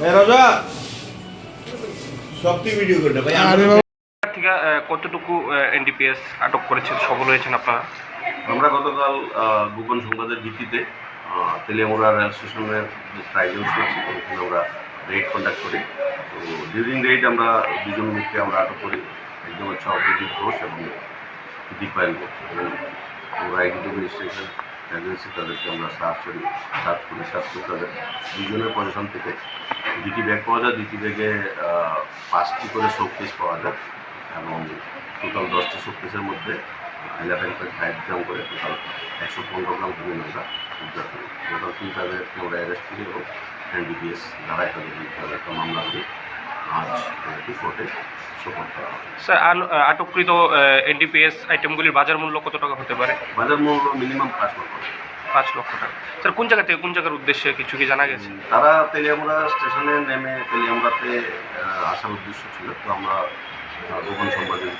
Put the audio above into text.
এ রাজা ভিডিও করতে ভাই আরে থেকে কতটুকু এনডিপিএস আটক করেছেন সফল হয়েছেন আপনারা? আমরা গতকাল গোপন সংবাদের ভিত্তিতে আহ, তেলিয়ামুড়া রেল স্টেশনের যে ট্রাইজেন্স আছে ওখানে আমরা রেড কন্ডাক্ট করি। তো ডিউরিং রেড আমরা দুজন লোককে আমরা আটক করি। একজন হচ্ছে অভিজিৎ ঘোষ এবং দীপায়ন ঘোষ। এবং আমরা রেজিস্ট্রেশন এজেন্সি তাদেরকে আমরা সার্চ করি সার্চ করি করে। তাদের দুজনের পজিশন থেকে দুটি ব্যাগ পাওয়া যায়, দুটি ব্যাগে পাঁচটি করে শোকেস পাওয়া যায় এবং টোটাল দশটি শোকেসের মধ্যে ইলেভেন পয়েন্ট ফাইভ গ্রাম করে টোটাল একশো পনেরো গ্রাম হিমেন আমরা উদ্ধার করি টোটাল তিনটাদের আমরা অ্যারেস্ট করি এবং এনডিপিএস ধারায় তাদের একটা মামলা করি। কোর্টে সুপোর্ট করা হবে স্যার আটককৃত এনডিপিএস আইটেমগুলির বাজার মূল্য কত টাকা হতে পারে? বাজার মূল্য মিনিমাম পাঁচ লক্ষ টাকা। পাঁচ লক্ষ টাকা। স্যার কোন জায়গা থেকে কোন জায়গার উদ্দেশ্যে কিছু কি জানা গেছে? তারা তেলিয়ামুড়া স্টেশনে নেমে তেলিয়ামুড়াতে আসার উদ্দেশ্য ছিল। তো আমরা গোপন সংবাদের